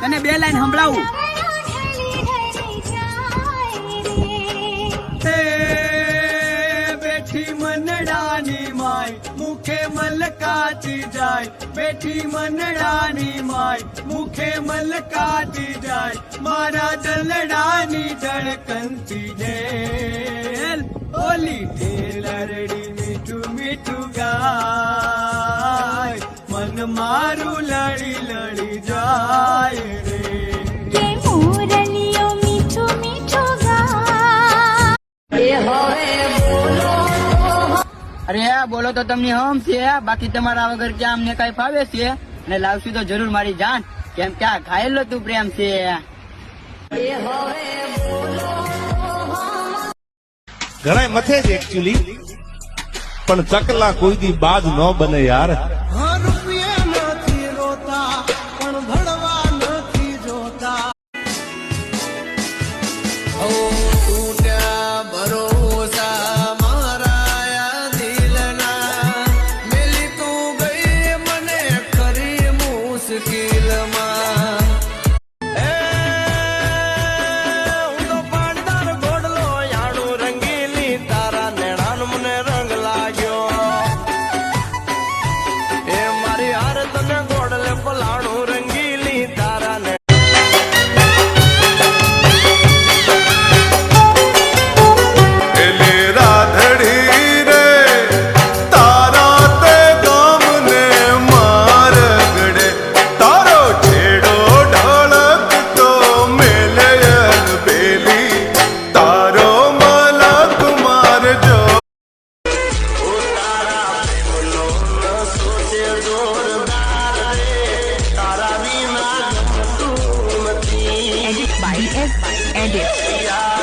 તને બે લાઈન સંભળાવું હે બેઠી મનડાની માય મુખે મલકાતી જાય બેઠી મનડાની માય મુખે મલકાતી જાય મારા દલડાની ધડકનથી ઢેલ ઓલી ઢેલરડી મીઠું મીઠું ગાય મન મારું લડી લડી જાય રે. કે મોરલીઓ મીઠું મીઠું ગાઓ અરે બોલો તો તમને હમ છે બાકી તમારા વગર ક્યાં અમને કઈ ફાવે છે? અને લાવશું તો જરૂર મારી જાન. કેમ કે આ ઘાયલો તું પ્રેમ છે. ઘણા મથે છે એકચ્યુઅલી પણ ચકલા કોઈ દી બાદ ન બને યાર. 老二都 and it's